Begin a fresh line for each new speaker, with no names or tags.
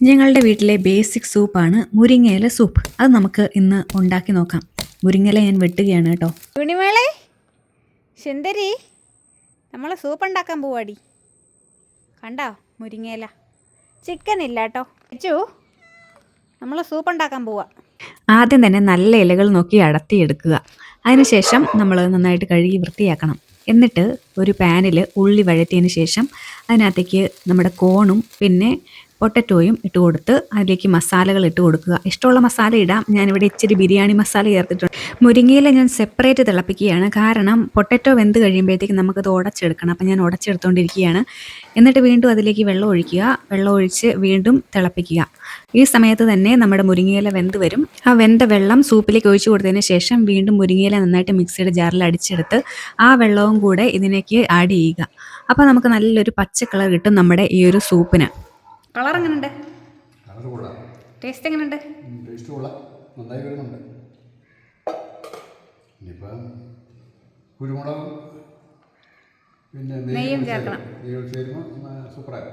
ഞങ്ങളുടെ വീട്ടിലെ ബേസിക് സൂപ്പാണ് മുരിങ്ങയില സൂപ്പ് അത് നമുക്ക് ഇന്ന് ഉണ്ടാക്കി നോക്കാം. മുരിങ്ങയില ഞാൻ വെട്ടുകയാണ് കേട്ടോ.
തുണിമേളെ സുന്ദരി നമ്മൾ സൂപ്പ് ഉണ്ടാക്കാൻ പോവാടി. കണ്ടോ മുരിങ്ങയില? ചിക്കൻ ഇല്ല കേട്ടോ. അച്ചു നമ്മൾ സൂപ്പ് ഉണ്ടാക്കാൻ പോവാ.
ആദ്യം തന്നെ നല്ല ഇലകൾ നോക്കി അടത്തിയെടുക്കുക. അതിനുശേഷം നമ്മൾ നന്നായിട്ട് കഴുകി വൃത്തിയാക്കണം. എന്നിട്ട് ഒരു പാനിൽ ഉള്ളി വഴറ്റിയതിന് ശേഷം അതിനകത്തേക്ക് നമ്മുടെ കോണും പിന്നെ പൊട്ടറ്റോയും ഇട്ട് കൊടുത്ത് അതിലേക്ക് മസാലകൾ ഇട്ട് കൊടുക്കുക. ഇഷ്ടമുള്ള മസാല ഇടാം. ഞാനിവിടെ ഇച്ചിരി ബിരിയാണി മസാല ചേർത്തിട്ടുണ്ട്. മുരിങ്ങയില ഞാൻ സെപ്പറേറ്റ് തിളപ്പിക്കുകയാണ്. കാരണം പൊട്ടറ്റോ വെന്ത് കഴിയുമ്പോഴത്തേക്ക് നമുക്കത് ഉടച്ചെടുക്കണം. അപ്പം ഞാൻ ഉടച്ചെടുത്തുകൊണ്ടിരിക്കുകയാണ് എന്നിട്ട് വീണ്ടും അതിലേക്ക് വെള്ളം ഒഴിക്കുക. വെള്ളം ഒഴിച്ച് വീണ്ടും തിളപ്പിക്കുക. ഈ സമയത്ത് തന്നെ നമ്മുടെ മുരിങ്ങയില വെന്ത് വരും. ആ വെന്ത വെള്ളം സൂപ്പിലേക്ക് ഒഴിച്ചു കൊടുത്തതിന് ശേഷം വീണ്ടും മുരിങ്ങയില നന്നായിട്ട് മിക്സിയുടെ ജാറിൽ അടിച്ചെടുത്ത് ആ വെള്ളവും കൂടെ ഇതിനേക്ക് ആഡ് ചെയ്യുക. അപ്പോൾ നമുക്ക് നല്ലൊരു പച്ച കളർ കിട്ടും നമ്മുടെ ഈ ഒരു സൂപ്പിന്.
കളർ എങ്ങനെയുണ്ട്
കളർ കൊള്ളാം.
ടേസ്റ്റ് എങ്ങനെയുണ്ട്
ടേസ്റ്റ് കൊള്ളാം. നന്നായി വരുന്നുണ്ട്. ഇനിയിപ്പം കുരുമുളകും പിന്നെ
നെയ്യും ചേർക്കണം.
നെയ്യ് ചേരുമ്പോൾ സൂപ്പറായി